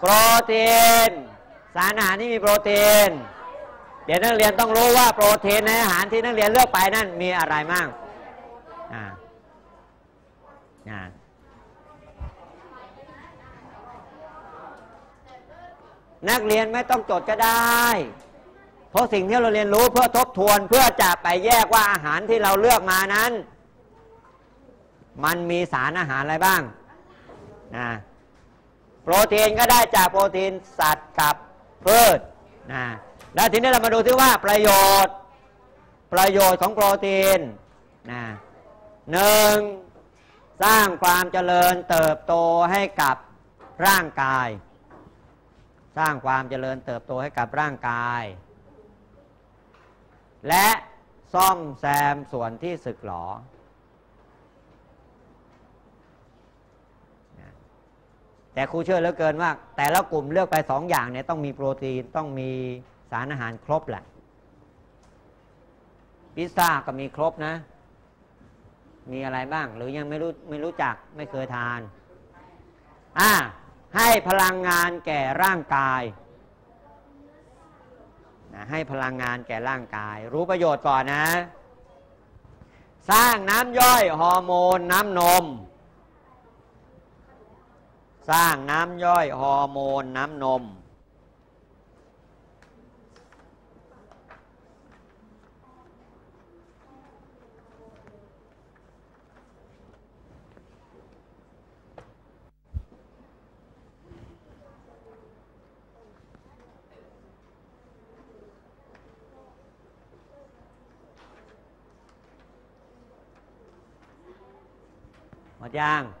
โปรตีน สารอาหารที่มีโปรตีน เดี๋ยวนักเรียนต้องรู้ว่าโปรตีนในอาหารที่นักเรียนเลือกไปนั่นมีอะไรบ้างอ่าอ่านักเรียนไม่ต้องจดก็ได้ เพราะสิ่งที่เราเรียนรู้เพื่อทบทวนเพื่อจะไปแยกว่าอาหารที่เราเลือกมานั้น มันมีสารอาหารอะไรบ้างนะ โปรตีนก็ได้จากโปรตีนสัตว์กับพืชนะแล้วทีนี้เรามาดูที่ว่าประโยชน์ประโยชน์ของโปรตีนนะหนึ่งสร้างความเจริญเติบโตให้กับร่างกาย สร้างความเจริญเติบโตให้กับร่างกาย และซ่อมแซมส่วนที่สึกหรอ แต่ครูเชื่อเหลือเกินว่า แต่ละกลุ่มเลือกไปสองอย่างเนี่ยต้องมีโปรตีนต้องมีสารอาหารครบแหละพิซซ่าก็มีครบนะ มีอะไรบ้าง หรือยังไม่รู้ไม่รู้จักไม่เคยทาน อ่า ให้พลังงานแก่ร่างกายนะให้พลังงานแก่ร่างกาย รู้ประโยชน์ก่อนนะ สร้างน้ำย่อยฮอร์โมนน้ำนม สร้างน้ำย่อยฮอร์โมนน้ำนม หมดยัง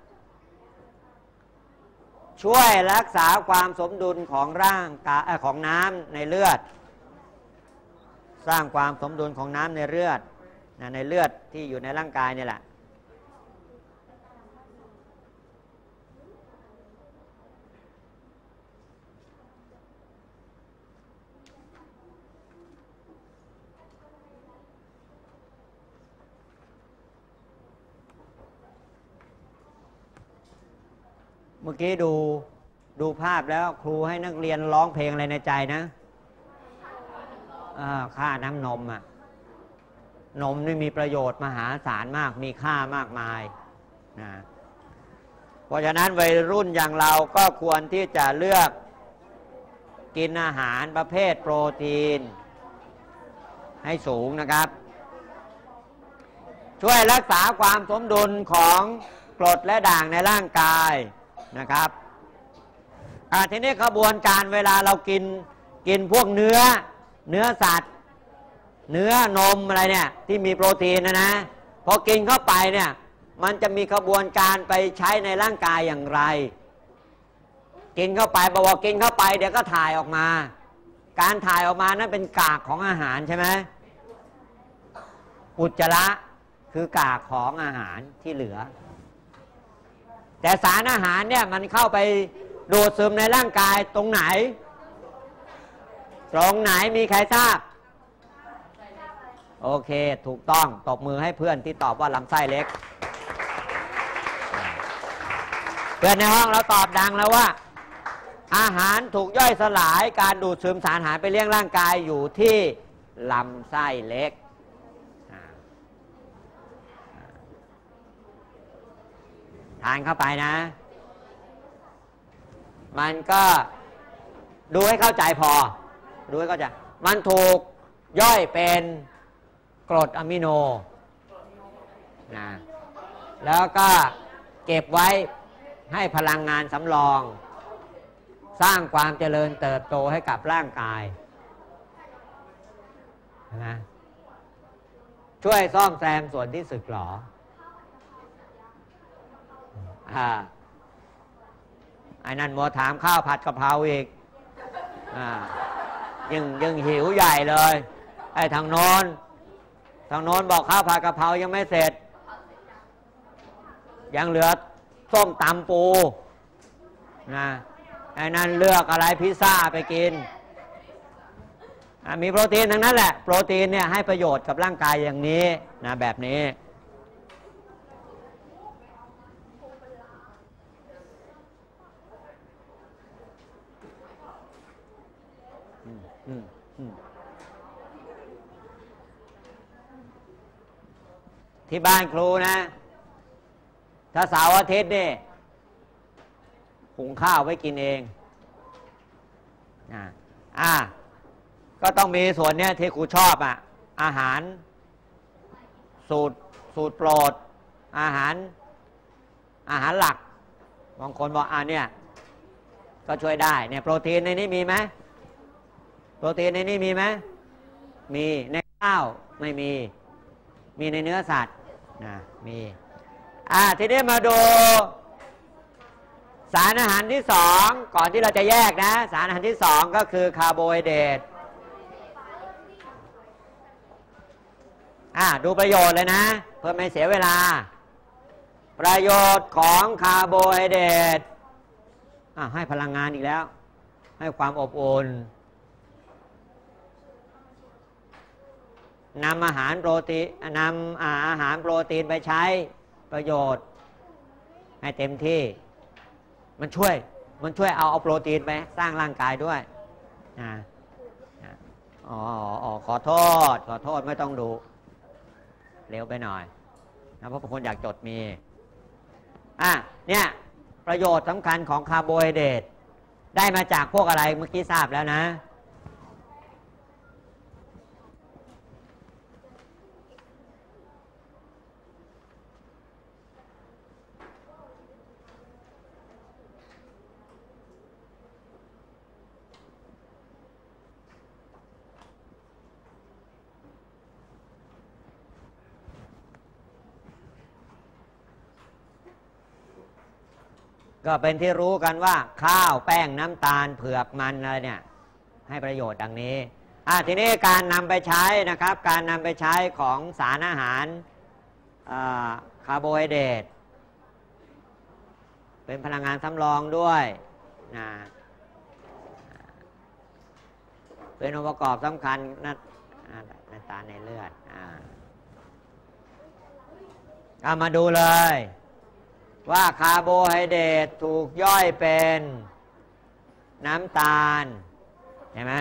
ช่วยรักษาความสมดุลของร่างกายของน้ำในเลือด สร้างความสมดุลของน้ำในเลือดในเลือดที่อยู่ในร่างกายนี่แหละ เมื่อกี้ดูดูภาพแล้วครูให้นักเรียนร้องเพลงอะไรในใจนะค่าน้ำนมอะนมนี่มีประโยชน์มหาศาลมาก มีค่ามากมายนะเพราะฉะนั้นวัยรุ่นอย่างเราก็ควรที่จะเลือกกินอาหารประเภทโปรตีน ให้สูงนะครับ ช่วยรักษาความสมดุลของกรดและด่างในร่างกาย นะครับทีนี้กระบวนการเวลาเรากินกินพวกเนื้อ เนื้อสัตว์ เนื้อนมอะไรเนี่ยที่มีโปรตีนนะนะพอกินเข้าไปเนี่ยมันจะมีกระบวนการไปใช้ในร่างกายอย่างไร กินเข้าไปบอกว่ากินเข้าไปเดี๋ยวก็ถ่ายออกมา การถ่ายออกมานั้นเป็นกากของอาหารใช่ไหมอุจจาระคือกากของอาหารที่เหลือ แต่สารอาหารเนี่ยมันเข้าไปดูดซึมในร่างกายตรงไหน ตรงไหนมีใครทราบ โอเคถูกต้องตบมือให้เพื่อนที่ตอบว่าลำไส้เล็ก เพื่อนในห้องเราตอบดังแล้วว่า อาหารถูกย่อยสลายการดูดซึมสารอาหารไปเลี้ยงร่างกายอยู่ที่ลำไส้เล็ก ทานเข้าไปนะ มันก็ดูให้เข้าใจพอ ดูให้เข้าใจ มันถูกย่อยเป็นกรดอะมิโนนะแล้วก็เก็บไว้ให้พลังงานสำรอง สร้างความเจริญเติบโตให้กับร่างกายนะช่วยซ่อมแซมส่วนที่สึกหรอ ไอ้นั่นมัวถามข้าวผัดกะเพราอีกอยังยังหิวใหญ่เลย ไอ้ทางโน้นทางโน้นบอกข้าวผัดกะเพรายังไม่เสร็จ ยังเหลือส้มตำปูนะไอ้นั่นเลือกอะไรพิซซ่าไปกิน มีโปรตีนทั้งนั้นแหละ โปรตีนเนี่ยให้ประโยชน์กับร่างกายอย่างนี้นะแบบนี้ อืมอืม ที่บ้านครูนะ ถ้าเสาร์อาทิตย์นี่หุงข้าวไว้กินเองอ่าอ่าก็ต้องมีส่วนเนี้ยที่ครูชอบอะ อาหาร สูตรสูตรโปรด อาหาร อาหารหลักบางคนบอกอ่าเนี่ย ก็ช่วยได้เนี่ยโปรตีนในนี้มีไหมโปรตีนในนี้มีไหมมีในข้าวไม่มี มีในเนื้อสัตว์ นะมีอ่าทีนี้มาดูสารอาหารที่สองก่อนที่เราจะแยกนะ สารอาหารที่สองก็คือคาร์โบไฮเดรตอ่าดูประโยชน์เลยนะ เพื่อไม่เสียเวลา ประโยชน์ของคาร์โบไฮเดรตอ่าให้พลังงานอีกแล้ว ให้ความอบอุ่น นำอาหารโปรตีนนำอาหารโปรตีนไปใช้ประโยชน์ ให้เต็มที่ มันช่วยมันช่วยเอาเอาโปรตีนไปสร้างร่างกายด้วยนะอ๋ออ๋อขอโทษ ขอโทษไม่ต้องดู เร็วไปหน่อยนะเพราะบางคนอยากจดมีอะเนี่ยประโยชน์สำคัญของคาร์โบไฮเดรตได้มาจากพวกอะไรเมื่อกี้ทราบแล้วนะ ก็เป็นที่รู้กันว่า ข้าวแป้งน้ำตาลเผือกมันอะไรเนี่ยให้ประโยชน์ดังนี้อะทีนี้การนำไปใช้นะครับ การนำไปใช้ของสารอาหารคาร์โบไฮเดรตเป็นพลังงานสำรองด้วยนะเป็นองค์ประกอบสำคัญนะน้ำตาลในเลือดเอามาดูเลย ว่าคาร์โบไฮเดรตถูกย่อยเป็นน้ำตาลเห็นไหม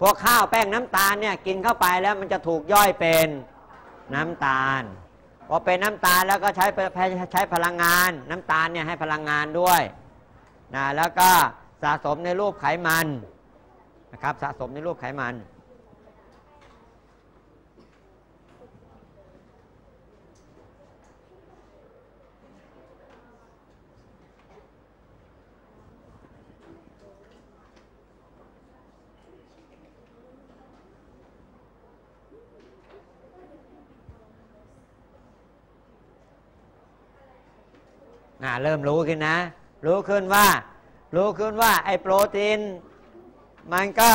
พวกข้าวแป้งน้ำตาลเนี่ยกินเข้าไปแล้วมันจะถูกย่อยเป็นน้ำตาลพอเป็นน้ำตาลแล้วก็ใช้ใช้พลังงาน น้ำตาลเนี่ยให้พลังงานด้วยนะแล้วก็สะสมในรูปไขมันนะครับสะสมในรูปไขมัน นะเริ่มรู้ขึ้นนะ รู้ขึ้นว่า รู้ขึ้นว่าไอ้โปรตีน มันก็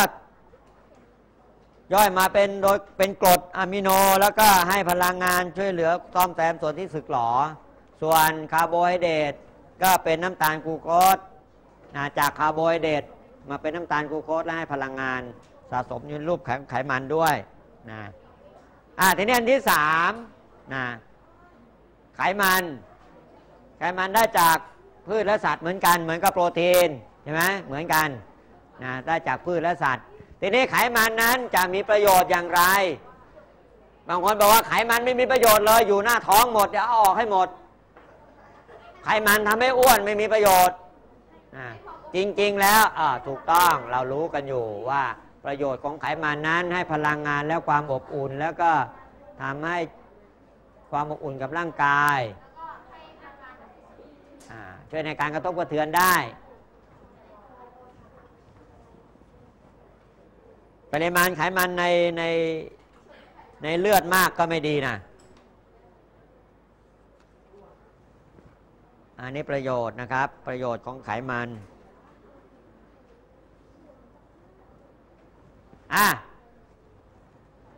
ย่อยมาเป็นโดยเป็นกรดอะมิโน แล้วก็ให้พลังงานช่วยเหลือซ่อมแซมส่วนที่สึกหรอ ส่วนคาร์โบไฮเดรตก็เป็นน้ำตาลกลูโคสจากคาร์โบไฮเดรตมาเป็นน้ำตาลกลูโคสและให้พลังงานสะสมยู่รูปไขมันด้วยนะอ่าทีนี้อันที่สามนะไขมัน ไขมันได้จากพืชและสัตว์เหมือนกันเหมือนกับโปรตีนใช่ไหมเหมือนกันนะได้จากพืชและสัตว์ ทีนี้ไขมันนั้นจะมีประโยชน์อย่างไร บางคนบอกว่าไขมันไม่มีประโยชน์เลยอยู่หน้าท้องหมดเดี๋ยวเอาออกให้หมด ไขมันทำให้อ้วนไม่มีประโยชน์จริงๆแล้วถูกต้องเรารู้กันอยู่ว่าประโยชน์ของไขมันนั้นให้พลังงานและความอบอุ่น แล้วก็ทำให้ความอบอุ่นกับร่างกาย ช่วยในการกระทบกระเทือนได้ ปริมาณไขมันในในในเลือดมากก็ไม่ดีนะอันนี้ประโยชน์นะครับ ประโยชน์ของไขมันอะ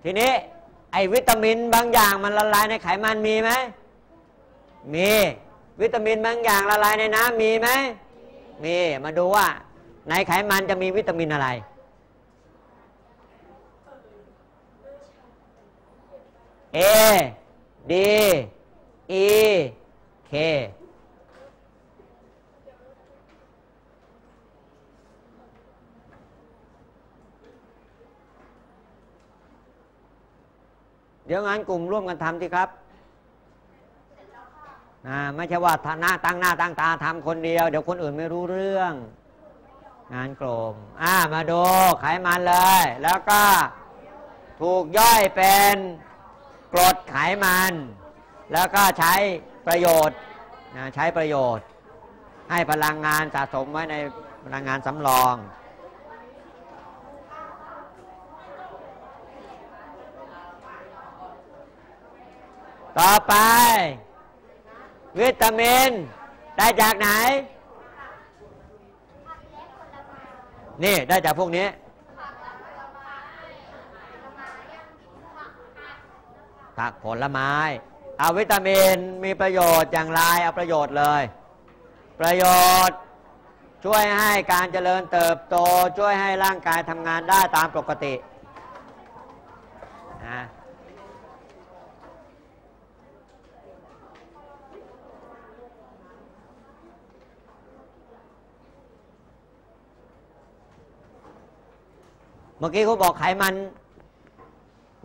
ทีนี้ไอวิตามินบางอย่างมันละลายในไขมันมีไหมมี วิตามินบางอย่างละลายในน้ำมีไหมมีมาดูว่า ในไขมันจะมีวิตามินอะไร A D E K เดี๋ยวงานกลุ่มร่วมกันทำที่ครับ นะไม่ใช่ว่าหน้าตั้งหน้าตั้งตาทำคนเดียว เดี๋ยวคนอื่นไม่รู้เรื่อง งานกลมอ่ามาดูไขมันเลย แล้วก็ถูกย่อยเป็นกรดไขมัน แล้วก็ใช้ประโยชน์นะใช้ประโยชน์ ให้พลังงานสะสมไว้ในพลังงานสำรองต่อไป วิตามิน ได้จากไหน นี่ได้จากพวกนี้ ผักผลไม้ เอาวิตามินมีประโยชน์อย่างไร เอาประโยชน์เลย ประโยชน์ช่วยให้การเจริญเติบโต ช่วยให้ร่างกายทำงานได้ตามปกตินะ เมื่อกี้เขาบอกไขมัน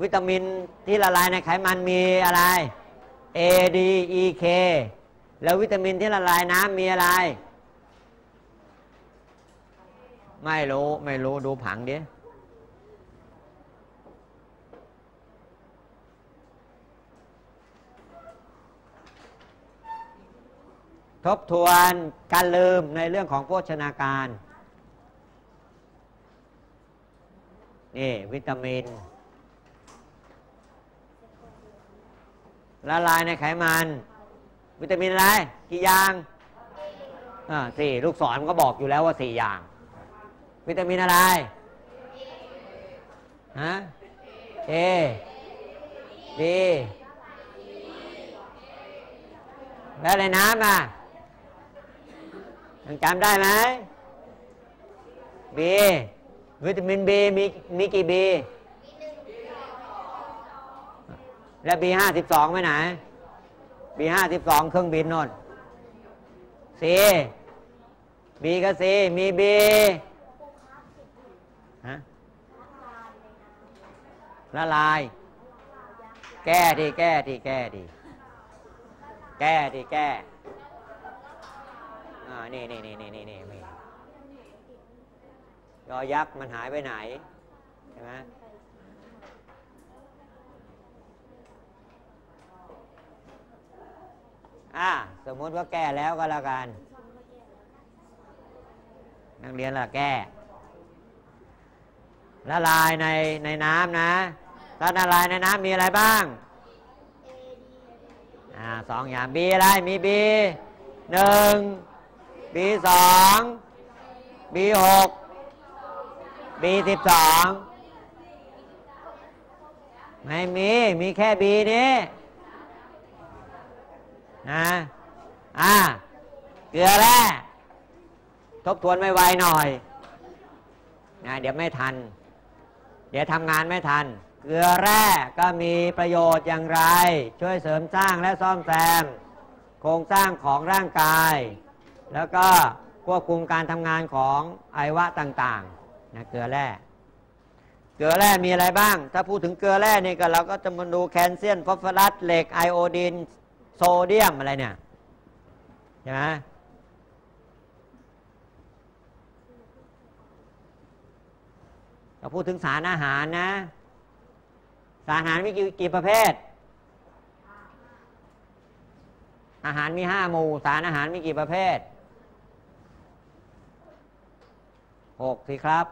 วิตามินที่ละลายในไขมันมีอะไร A D E K แล้ววิตามินที่ละลายน้ำมีอะไร ไม่รู้ไม่รู้ดูผังดิทบทวนการลืมในเรื่องของโภชนาการ นี่ วิตามิน ละลายในไขมัน วิตามินอะไร กี่อย่างอ่าสี่ลูกศรก็บอกอยู่แล้วว่าสี่อย่าง วิตามินอะไรฮะเอดีแล้วในน้ำอะยังจำได้ไหมบี วิตามินบีมีมีกี่บีแล้วบีห้าสิบสองไปไหนบีห้าสิบสองเครื่องบินนนซีบีก็ซีมีบีฮะละลาย แก้ที่แก้ที่แก้ที่แก้ที่แก้อ่านี่นี่นี่นี่นี่นี่ ยอยักษ์มันหายไปไหนใช่ไหมอ่าสมมติว่าแก้แล้วก็แล้วกัน นักเรียนละแก้ละลายในในน้ำนะถ้าละลายในน้ำมีอะไรบ้างอ่าสองอย่างบีอะไรมีบีหนึ่งบีสองบีหก บีสิบสองไม่มี มีแค่บีนี้นะอ่าเกลือแร่ทบทวนไม่ไวหน่อยนะเดี๋ยวไม่ทัน เดี๋ยวทำงานไม่ทัน เกลือแร่ก็มีประโยชน์อย่างไร ช่วยเสริมสร้างและซ่อมแซม โครงสร้างของร่างกาย แล้วก็ควบคุมการทำงานของไอวะต่างๆ นะเกลือแร่เกลือแร่มีอะไรบ้าง ถ้าพูดถึงเกลือแร่นี่ก็เราก็จะมาดูแคลเซียมฟอสฟอรัสเหล็กไอโอดีนโซเดียมอะไรเนี่ยใช่ไหมเราพูดถึงสารอาหารนะ สารอาหารมีกี่กี่ประเภท อาหารมีห้าหมู่ สารอาหารมีกี่ประเภทหกสิครับ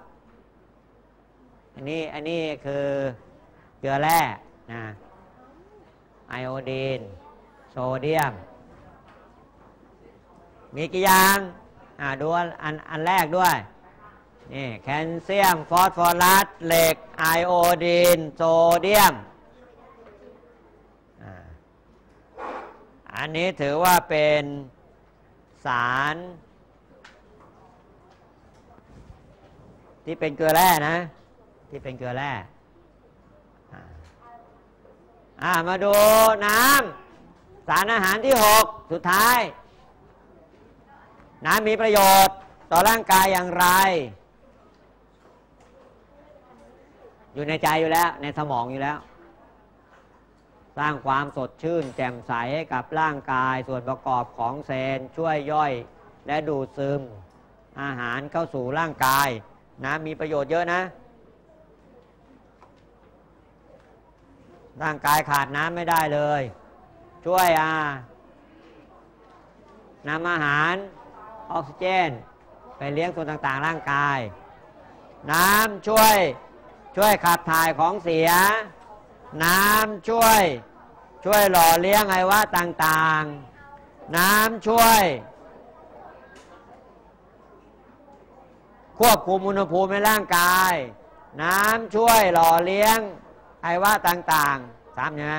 อันนี้อันนี้คือเกลือแร่นะไอโอดีน โซเดียม มีกี่อย่างอ่าดูอันอันแรกด้วยนี่แคลเซียม ฟอสฟอรัสเหล็กไอโอดีน โซเดียม อันนี้ถือว่าเป็นสาร ที่เป็นเกลือแร่นะ ที่เป็นเกลือแร่มาดูน้ำสารอาหารที่หกสุดท้าย น้ำมีประโยชน์ต่อร่างกายอย่างไร อยู่ในใจอยู่แล้ว ในสมองอยู่แล้ว สร้างความสดชื่น แจ่มใสให้กับร่างกายส่วนประกอบของเซลล์ช่วยย่อยและดูดซึม อาหารเข้าสู่ร่างกายนะมีประโยชน์เยอะนะ ร่างกายขาดน้ำไม่ได้เลย ช่วยอ่านำอาหารออกซิเจน ไปเลี้ยงส่วนต่างๆ ร่างกาย น้ำช่วยช่วยขับถ่ายของเสีย น้ำช่วย ช่วยหล่อเลี้ยงไอวะต่างๆ น้ำช่วย ควบคุมอุณหภูมิในร่างกาย น้ำช่วยหล่อเลี้ยง ไอวะต่างๆสามใช่ไหม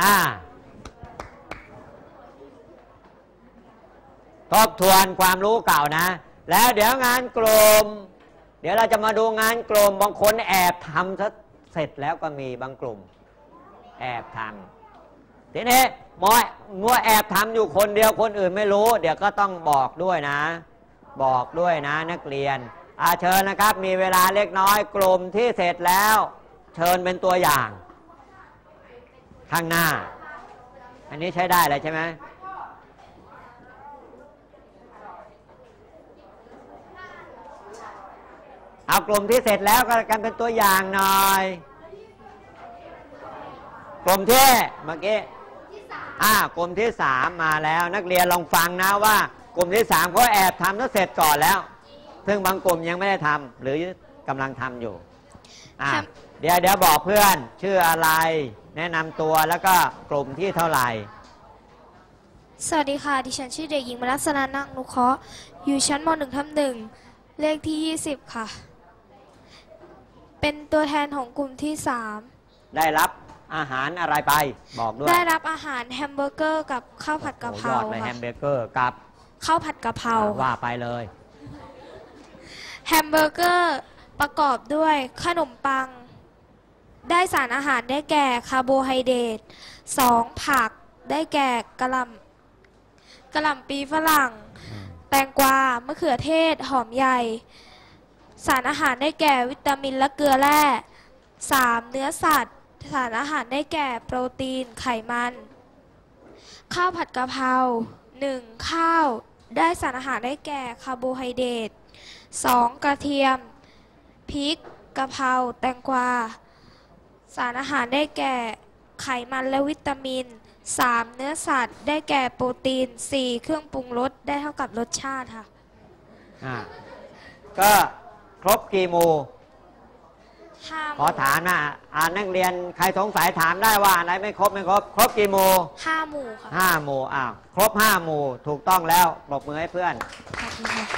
อ่าทบทวนความรู้เก่านะ แล้วเดี๋ยวงานกลม เดี๋ยวเราจะมาดูงานกลมบางคนแอบทำซะเสร็จแล้วก็มีบางกลุ่ม แอบทำทีนี้มอยมัวแอบทำอยู่คนเดียวคนอื่นไม่รู้ เดี๋ยวก็ต้องบอกด้วยนะ บอกด้วยนะนักเรียน อาเชิญนะครับ มีเวลาเล็กน้อยกลุ่มที่เสร็จแล้ว เชิญเป็นตัวอย่าง ข้างหน้า อันนี้ใช้ได้เลยใช่ไหมเอากลุ่มที่เสร็จแล้วก็กันเป็นตัวอย่างหน่อย กลุ่มที่เมื่อกี้อ่ากลุ่มที่สามมาแล้วนักเรียนลองฟังนะว่ากลุ่มที่สามเขาแอบทำแล้วเสร็จก่อนแล้ว ซึ่งบางกลุ่มยังไม่ได้ทำหรือกำลังทำอยู่อ่าครับเดี๋ยวเดี๋ยวบอกเพื่อนชื่ออะไร แนะนำตัวแล้วก็กลุ่มที่เท่าไหร่สวัสดีค่ะ ดิฉันชื่อเด็กหญิงมรัสนานักนุเคราะห์อยู่ชั้นม .1 ทับหนึ่งเลขที่ 20 ค่ะ เป็นตัวแทนของกลุ่มที่ได้รับ อาหารอะไรไปบอกด้ว3ยได้รับอาหารแฮมเบอร์เกอร์กับข้าวผัดกะเพราโอ้โหยอดเลยแฮค่ะมเบอร์เกอร์กับข้าวผัดกะเพราว่าไปเลย แฮมเบอร์เกอร์ประกอบด้วยขนมปัง ได้สารอาหารได้แก่คาร์โบไฮเดรต2ผักได้แก่กระหลำกระหล่ำปีฝรั่ง แตงกวามะเขือเทศหอมใหญ่ สารอาหารได้แก่วิตามินและเกลือแร่ 3. เนื้อสัตว์ สารอาหารได้แก่โปรตีนไขมัน ข้าวผัดกะเพรา 1. ข้าวได้สารอาหารได้แก่คาร์โบไฮเดรต 2. กระเทียม พริก กะเพรา แตงกวา สารอาหารได้แก่ไขมันและวิตามิน 3. เนื้อสัตว์ได้แก่โปรตีน 4. เครื่องปรุงรสได้เท่ากับรสชาติค่ะ อ่า ก็ครบกี่หมู่ ห้าหขอมู่ถามนะอ่านนักเรียนใครสงสัยถามได้ว่าอะไรไม่ครบไม่ครบ ครบกี่หมู่ห้าหมู่ค่ะห้าหมู่อ้าวครบห้าหมู่ถูกต้องแล้วปรบมือให้เพื่อน ขอบคุณค่ะ